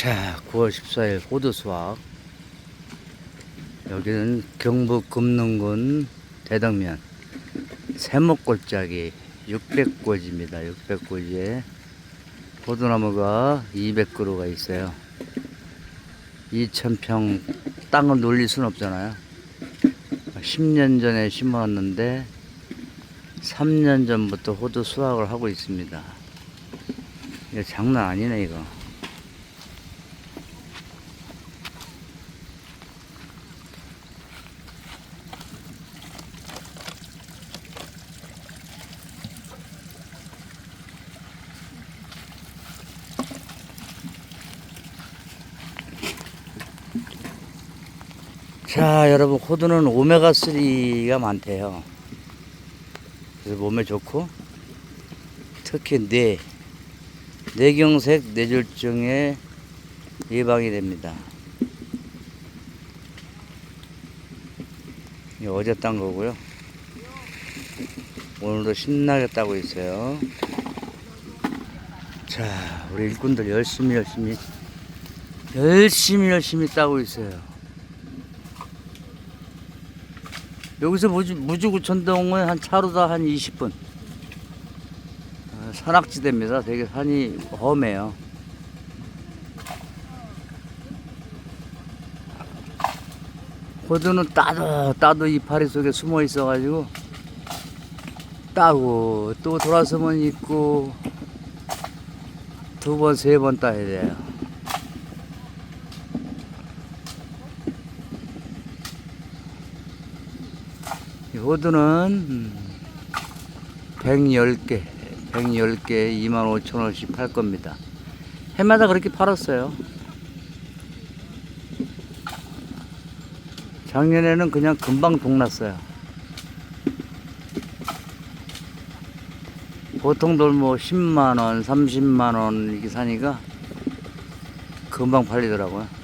자, 9월 14일 호두 수확. 여기는 경북 금능군 대덕면 세목골짜기 600고지입니다. 600고지에 호두나무가 200그루가 있어요. 2,000평 땅을 놀릴 수는 없잖아요. 10년 전에 심었는데 3년 전부터 호두 수확을 하고 있습니다. 이거 장난 아니네 이거. 자, 여러분, 호두는 오메가3가 많대요. 그래서 몸에 좋고, 특히 뇌, 뇌경색 뇌졸중에 예방이 됩니다. 어제 딴 거고요. 오늘도 신나게 따고 있어요. 자, 우리 일꾼들 열심히 열심히 열심히 열심히 따고 있어요. 여기서 무주, 무주구천동은 한 차로다 한 20분. 아, 산악지대입니다. 되게 산이 험해요. 호두는 따도 따도 이파리 속에 숨어 있어가지고 따고 또 돌아서면 있고 두 번 세 번 따야 돼요. 호두는 음, 110개, 110개 25,000원씩 팔 겁니다. 해마다 그렇게 팔았어요. 작년에는 그냥 금방 동났어요. 보통들 뭐 10만원, 30만원 이렇게 사니까 금방 팔리더라고요.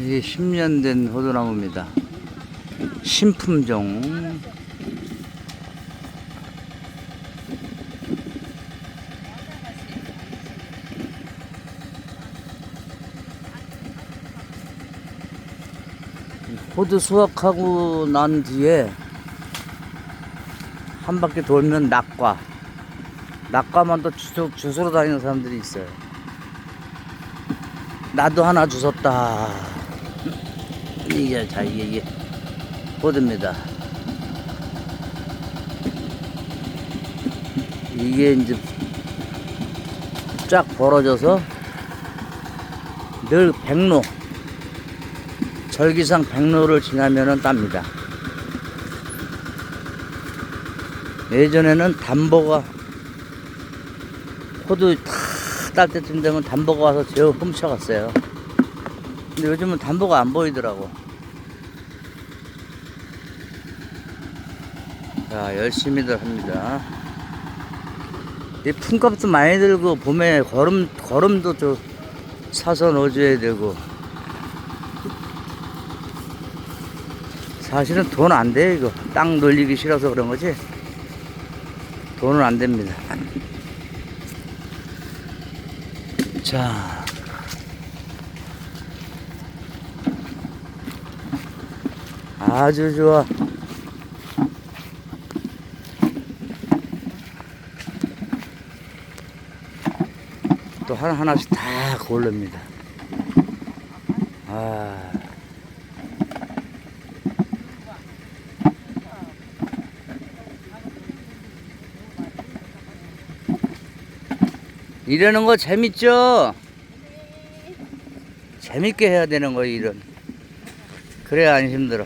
이게 10년 된 호두나무입니다. 신품종. 호두 수확하고 난 뒤에 한 바퀴 돌면 낙과. 낙과만 또 주워, 주스러 다니는 사람들이 있어요. 나도 하나 주웠다. 이게 자 이게 이게 호두입니다. 이게 이제 쫙 벌어져서 늘 백로 절기상 백로를 지나면은 땁니다. 예전에는 담보가 호두 다딸 때쯤 되면 담보가 와서 저 훔쳐갔어요. 근데 요즘은 담보가 안 보이더라고. 자, 열심히들 합니다. 이 품값도 많이 들고, 봄에 걸음, 걸음도 저 사서 넣어줘야 되고. 사실은 돈 안 돼, 이거. 땅 놀리기 싫어서 그런 거지. 돈은 안 됩니다. 자. 아주 좋아. 또 하나 하나씩 다 고릅니다. 아. 이러는 거 재밌죠? 재밌게 해야 되는 거, 일은. 그래야 안 힘들어.